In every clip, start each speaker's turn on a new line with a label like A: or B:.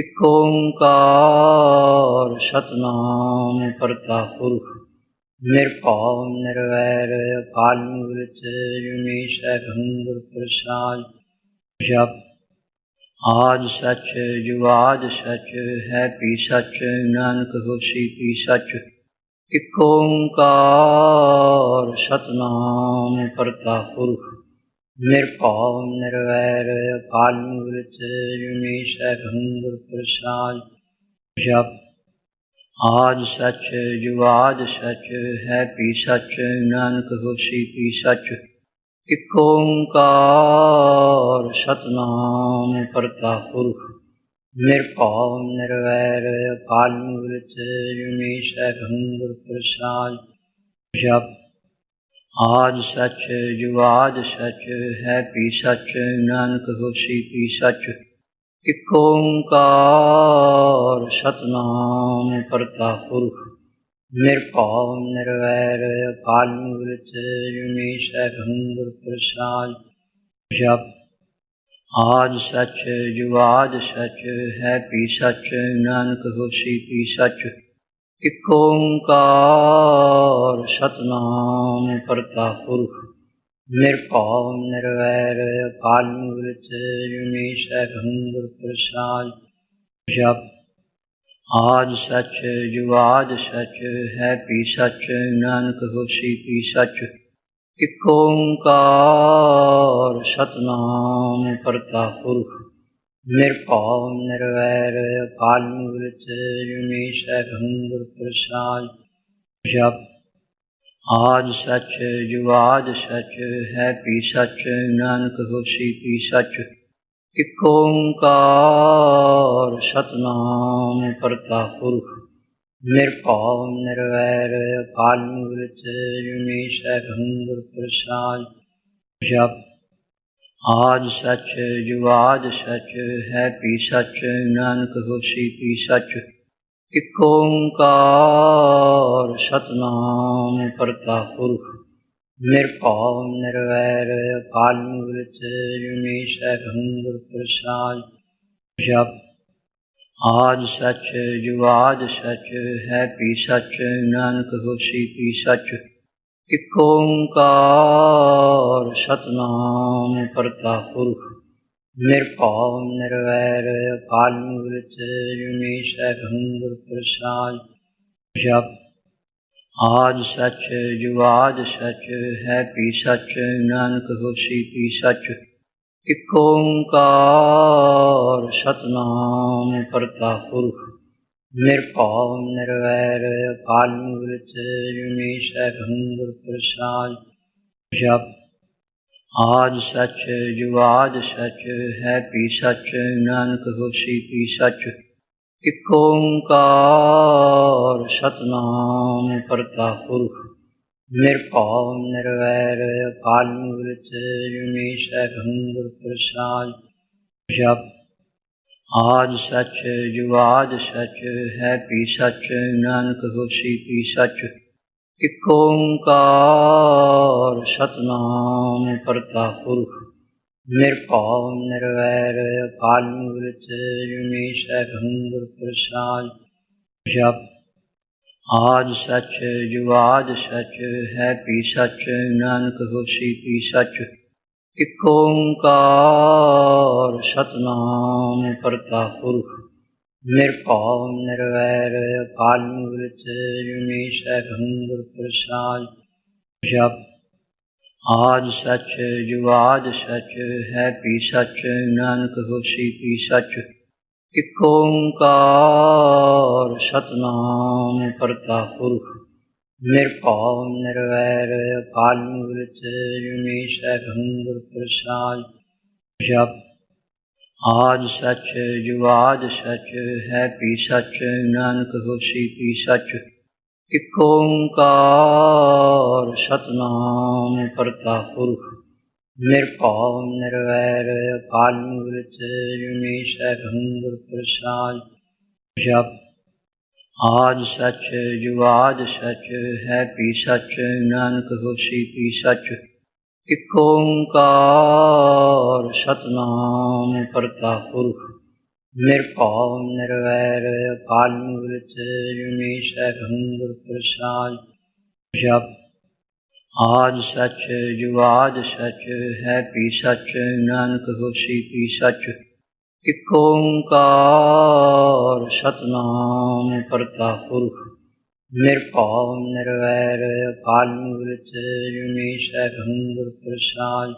A: ایک اومکار پرتا کرتا پرخ نرویر کالمورت جنیش اگنگر پرساد آج سچ جواد سچ ہے پی سچ نانک خوشی پی سچ ایک اومکار ستنام کرتا پرخ میر پوم نرویر آج وت یونی سیکھ سچ ہے پی سچ ننک خوشی پی سچ اکمکار ست نام پرتا پور میر نرویر پالم وت یونی سہ امبر پرساد آج سچ، جو آج سچ ہے، پی سچ، نانک ہوسی پی سچ۔ اک ست ستنام کرتا پورخ نرپا نرویر کالمرت یونی سنگر پرساد۔ جب آج سچ، جو آج سچ ہے، پی سچ، نانک ہوسی پی سچ۔ ست نام پرتا نرپا نرویر پال پرساد جب آج سچ جو آج سچ ہے پی سچ نانک خوشی پی سچ ایمکار ست نام پرتا پورکھ میر پوم نرویر پال ورت یونی سکھ ہند پرشاد آج سچ یو آد سچ ہے پی سچ نانک خوشی پی سچوں ست نام پرتا پور میر پوم نرویر پالم وت یونی سخ امر پرشاد آج سچ جواد سچ ہے پی سچ نانک ہوسی پی سچ اکو کار ستنام کرتا پرخ نرپا نرویر کال مرت جنی سنگ پرساد جب آج سچ جواد سچ ہے پی سچ نانک ہوسی پی سچ ست نام پرتا پورکھ پال آج سچ یوواج سچ ہےپی سچ نانک خوشی پی سچ اوکار ست نام پرتا پورکھ ਨਿਰਭਉ ਨਿਰਵੈਰ ਅਕਾਲ ਮੂਰਤ ਜੁਨੀ ਸੈਭੰ ਪ੍ਰਸਾਦ ਜਪ। ਆਦ ਸੱਚ ਜੁਆਦ ਸੱਚ ਹੈ ਪੀ ਸੱਚ, ਨਾਨਕ ਹੋਸੀ ਪੀ ਸੱਚ। ਇਕ ਓੰਕਾਰ ਸਤਨਾਮ ਕਰਤਾ ਪੁਰਖ, ਨਿਰਭਉ ਨਿਰਵੈਰ ਅਕਾਲ ਮੂਰਤ ਜੁਨੀ ਸੈਭੰ ਪ੍ਰਸਾਦ ਜਪ। آج سچ جواد سچ ہے پی سچ نانک ہوسی پی سچ اکو ست نام کرتا پورخ نرپاؤ نرویر اکال مورت جنی پرساد جب آج سچ جواد سچ ہے پی سچ نانک ہوسی پی سچ اکوکار ستنام کرتا پورخ نرپاؤ نرویر کالمرت جنیش گنگر پرساد جپ آج سچ جواد سچ ہے پی سچ نانک خوشی پی سچ اکوکار ستنام کرتا پورخ میر پو نرویر پالم وت یونی سیکھ امبر پرشاد جپ آد سچ یواد سچ ہے پی سچ نانک خوشی پی سچ اکار ست نام پرتا پور میر پاؤ نرویر پالم وت یونی سیکھ امبر پرشاد جپ آج سچ جواد سچ ہے پی سچ نانک ہوسی پی سچ ست ستنام کرتا پورخ نرپاؤ نرویر پال مورت جنی پرساد جب آج سچ جواد سچ ہے پی سچ نانک ہوسی پی سچ ایک اومکار ستنام کرتا پرخ نرقام نرویر کال مورت جنیش گنگر پرساد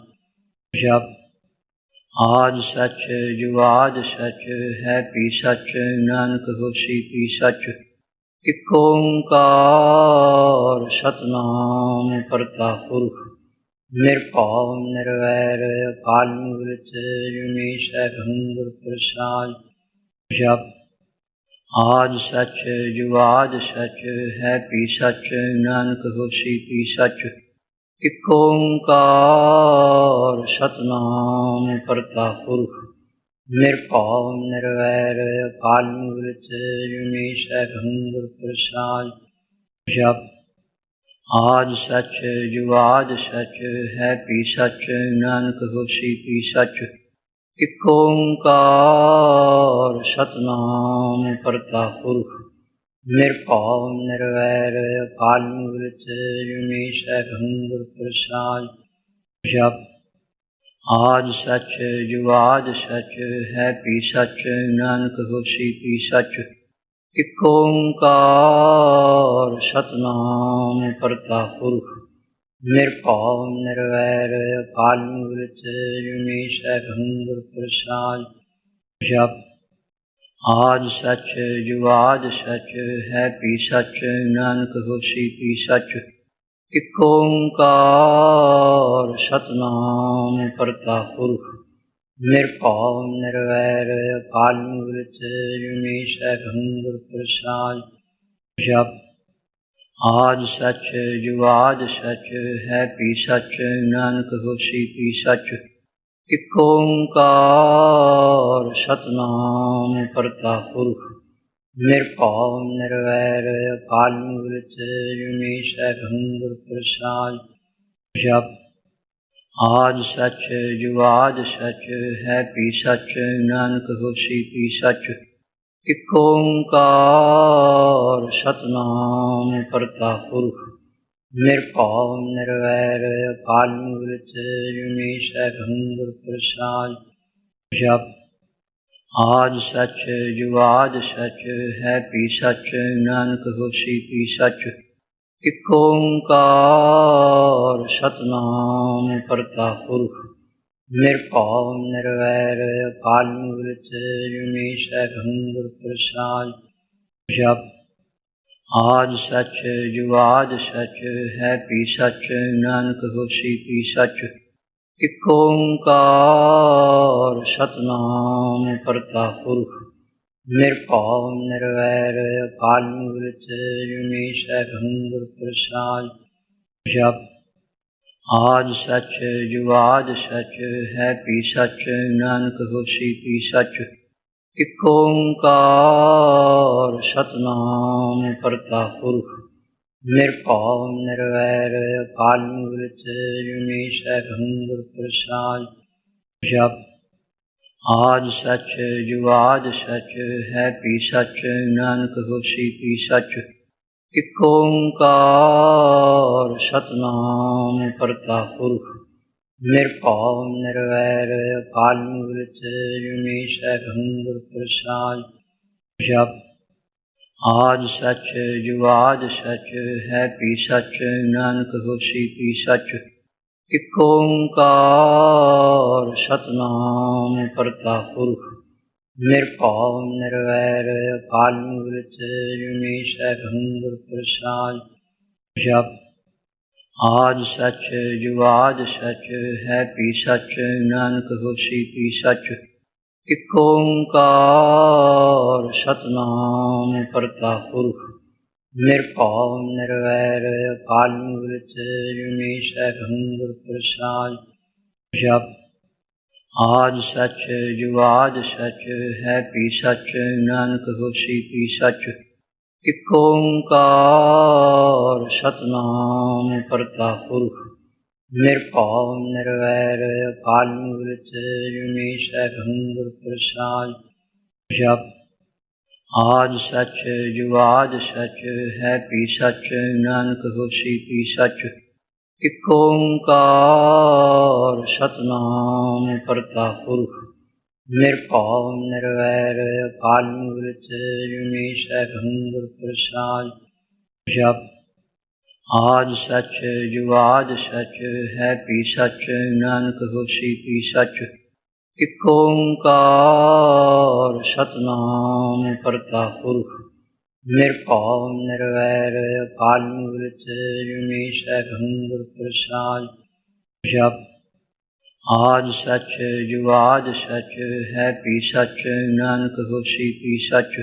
A: آج سچ جواد سچ ہے پی سچ نانک خوشی پی سچ ایک اومکار ستنام کرتا پرخ میر پوم نرویر پالو ورت یونی سیکھ امرگ پرشاد آج سچ یوواد سچ ہے پی سچ ننک خوشی پی سچ اکار ست نام پرتا پور میر پاؤ نرویر پالو ورت یونی سیکھ امبر پرشاد جپ ਆਦ ਸੱਚ ਜੁਆਦ ਸੱਚ ਹੈ, ਪੀ ਸੱਚ, ਨਾਨਕ ਹੋਸੀ, ਪੀ ਸੱਚ। ਇਕ ਓੰਕਾਰ ਸਤਨਾਮ ਕਰਤਾ ਪੁਰਖ, ਨਿਰਭਉ, ਨਿਰਵੈਰ, ਕਾਲ ਮੂਰਤ ਜੁਨੀ ਸਰਹੰ ਗੁਰ ਪ੍ਰਸਾਦ ਜਪ। ਆਦ ਸੱਚ ਜੁਆਦ ਸੱਚ ਹੈ, ਪੀ ਸੱਚ, ਨਾਨਕ ਹੋਸੀ, ਪੀ ਸੱਚ। ਇਕ ਓੰਕਾਰ ست نام پرتا پورکھ میر پو نر پال وت سہد پرشاد آج سچ یو آد سچ ہے پی سچ نانک خوشی پی سچوںکار ست نام پرتا پورکھ میر پو نرویر کالم وت یونی سخ ہند آج سچ، جو آج سچ ہے، پی سچ، نانک ہوسی پی سچ۔ اکوکار ستنام کرتا پرخ نرپا نرویر کالمرت جنیش گنگر پرساد۔ جب آج سچ، جو آج سچ ہے، پی سچ، نانک ہوسی پی سچ۔ ایک اومکار ستنام کرتا پورک نرپاؤ نرویر اکال مورت پرساد جب آج سچ جواد سچ ہے پی سچ نانک ہوسی پی سچ ایک اومکار ستنام کرتا پرخ ਨਿਰਭਉ ਨਿਰਵੈਰ ਕਾਲ ਮੂਰਤ ਜੁਨੀ ਸਰਹੰ ਗੁਰ ਪ੍ਰਸਾਦ ਜਪ। ਆਦ ਸੱਚ ਜੁਆਦ ਸੱਚ ਹੈ ਪੀ ਸੱਚ, ਨਾਨਕ ਹੋਸੀ ਪੀ ਸੱਚ। ਇਕ ਓੰਕਾਰ ਸਤਨਾਮ ਕਰਤਾ ਪੁਰਖ। ਨਿਰਭਉ ਨਿਰਵੈਰ ਕਾਲ ਮੂਰਤ ਜੁਨੀ ਸਰਹੰ ਗੁਰ ਪ੍ਰਸਾਦ ਜਪ। آج سچ جواد سچ ہے، پی سچ، نانک ہوسی، پی سچ۔ اکوکار ستنام کرتا پورخ نرپا نرویر کالمرت جنی سنگ پرساد۔ جب آج سچ جواد سچ ہے، پی سچ، نانک ہوسی، پی سچ۔ ست نام پرتا پورکھ پام نرویر پالیس پر آج سچ یوواج سچ ہےپی سچ نانک خوشی پی سچ ایمکار ست نام پرتا پورکھ میرم نرویر پالو ورت یونی سہ ہند پرشاد آج سچ یوواد سچ ہےپی سچ نانک خوشی پی سچوںکار ستمان پرتا پور میر کورو رالو ورت یونی سیکھ امد پرشاد آج سچ جواد سچ ہے پی سچ نانک ہوسی پی سچ اکو ست نام کرتا پورخ نرپاؤ نرویر کال مرت جنی پرساد جب آج سچ جواد سچ ہے پی سچ نانک ہوسی پی سچ ایک اومکار ستنام کرتا پرخ نرپاؤ نرویر کال مورت پرساد جب آج سچ جواد سچ ہے پی سچ نانک خوشی پی سچ ایک ست نام کرتا پرخ ਨਿਰਭਉ ਨਿਰਵੈਰ ਅਕਾਲ ਮੂਰਤ ਜੁਨੀ ਸੈਭੰ ਗੁਰ ਪ੍ਰਸਾਦ ਜਪ। ਆਦ ਸੱਚ ਜੁਆਦ ਸੱਚ ਹੈ ਪੀ ਸੱਚ, ਨਾਨਕ ਹੋਸੀ ਪੀ ਸੱਚ।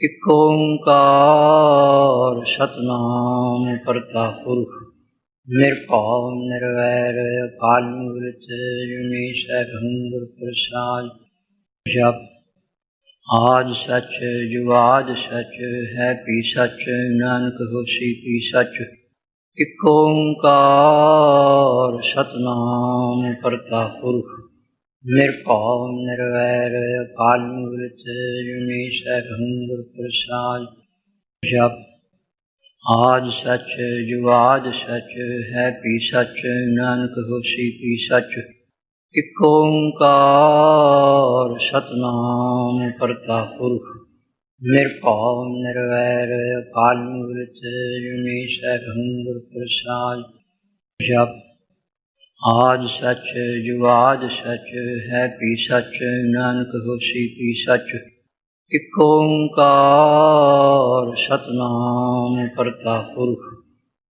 A: ਇਕ ਓੰਕਾਰ ਸਤਨਾਮ ਕਰਤਾ ਪੁਰਖ। ਨਿਰਭਉ ਨਿਰਵੈਰ ਅਕਾਲ ਮੂਰਤ ਜੁਨੀ ਸੈਭੰ ਗੁਰ ਪ੍ਰਸਾਦ ਜਪ। آج سچ جو آج سچ ہے پی سچ نانک ہوسی پی سچ ایک ست نام کرتا پرخ نرپاؤ نرویر اکال مورت جنی سیبھنگ پرساد جب آج سچ جو آج سچ ہے پی سچ نانک ہوسی پی سچ ایک اومکار ستنام کرتا پرخ نرپاؤ نرویر کالمرت جمیش گنگر پرساد جب آج سچ جواد سچ ہے پی سچ نانک خوشی پی سچ ایک اومکار ستنام کرتا پرخ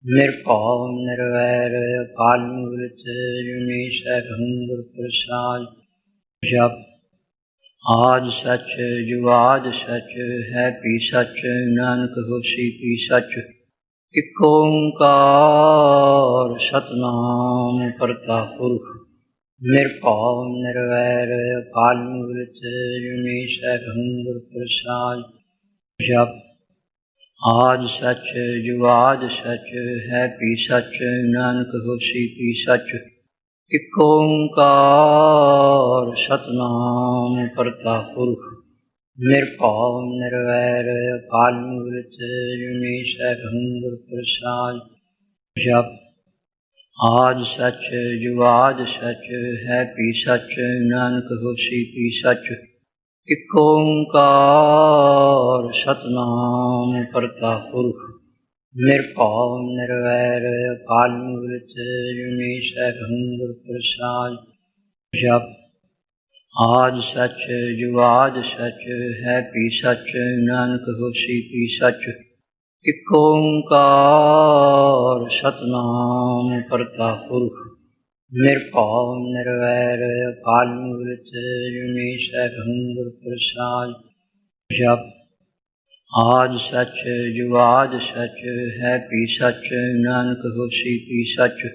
A: میر پوم نرویر پالو ورت یونی سیکھ ہمر پرشاد آد سچ یواد سچ ہےپی سچ نانک خوشی پی سچ اکار ستمام پرتا پور میر پاؤ نرویر پالو ورت یونی سخ ہندر پرشاد جپ آج سچ جو آج سچ ہے پی سچ نانک ہوسی پی سچ اکوکار ستنام کرتا پورکھ نرپا نرویر کال مورت جنیش گنگر پرساد جب آج سچ جو آج سچ ہے پی سچ نانک ہوسی پی سچ ایک اومکار شتنام کرتا پرخ نرپا نرویر کالمرت جنیش پرساد جب آج سچ جواد سچ ہے پی سچ نانک خوشی پی سچ ایک اومکار شتنام کرتا پرخ ਨਿਰਭਉ ਨਿਰਵੈਰ ਅਕਾਲ ਮੂਰਤ ਜੁਨੀ ਸੈਭੰ ਗੁਰ ਪ੍ਰਸਾਦ ਜਪ। ਆਦ ਸੱਚ ਜੁਆਦ ਸੱਚ, ਹੈ ਪੀ ਸੱਚ, ਨਾਨਕ ਹੋਸੀ ਪੀ ਸੱਚ।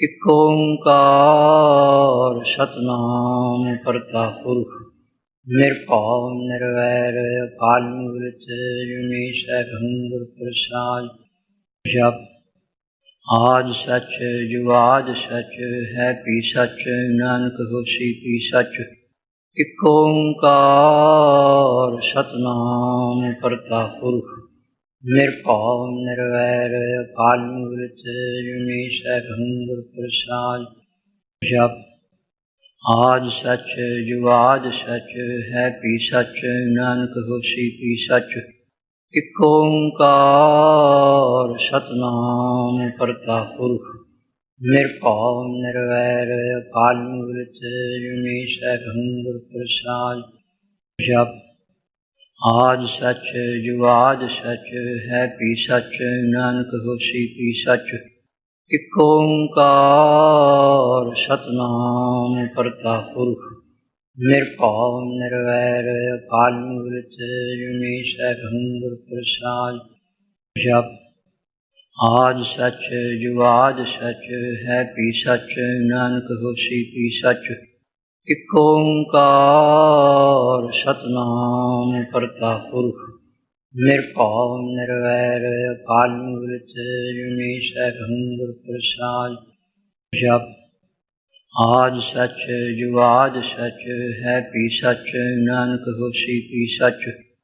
A: ਇਕ ਓੰਕਾਰ ਸਤਨਾਮ ਕਰਤਾ ਪੁਰਖ। ਨਿਰਭਉ ਨਿਰਵੈਰ ਅਕਾਲ ਮੂਰਤ ਜੁਨੀ ਸੈਭੰ ਗੁਰ ਪ੍ਰਸਾਦ ਜਪ। ਆਦ ਸੱਚ ਜੁਆਦ ਸੱਚ, ਹੈ ਪੀ ਸੱਚ, ਨਾਨਕ ਹੋਸੀ ਪੀ ਸੱਚ। ਇਕ ਓੰਕਾਰ ਸਤਨਾਮ ਕਰਤਾ ਪੁਰਖ, ਨਿਰਭਉ, ਨਿਰਵੈਰ, ਅਕਾਲ ਮੂਰਤ, ਜੁਨੀ ਸੈਭੰ ਗੁਰ ਪ੍ਰਸਾਦ ਜਪ। ਆਦ ਸੱਚ ਜੁਆਦ ਸੱਚ, ਹੈ ਪੀ ਸੱਚ, ਨਾਨਕ ਹੋਸੀ ਪੀ ਸੱਚ। ست نام پرتا پورکھ پال آج سچ یوواج سچ ہےپی سچ نانک خوشی پی سچ کیوںکار ست نام پرتا پورکھ ਨਿਰਭਉ ਨਿਰਵੈਰ ਅਕਾਲ ਮੂਰਤ ਜੁਨੀ ਸੈਭੰ ਗੁਰ ਪ੍ਰਸਾਦ। ਜਪ। ਆਦ ਸੱਚ ਜੁਆਦ ਸੱਚ, ਹੈ ਪੀ ਸੱਚ, ਨਾਨਕ ਹੋਸੀ ਪੀ ਸੱਚ। ਇਕ ਓੰਕਾਰ ਸਤਨਾਮ ਕਰਤਾ ਪੁਰਖ। ਨਿਰਭਉ ਨਿਰਵੈਰ ਅਕਾਲ ਮੂਰਤ ਜੁਨੀ ਸੈਭੰ ਗੁਰ ਪ੍ਰਸਾਦ। ਜਪ। ਆਦ ਸੱਚ ਜੁਗਾਦ ਸੱਚ ਹੈ ਵੀ ਸੱਚ ਨਾਨਕ ਹੋਸੀ ਪੀ ਸੱਚ।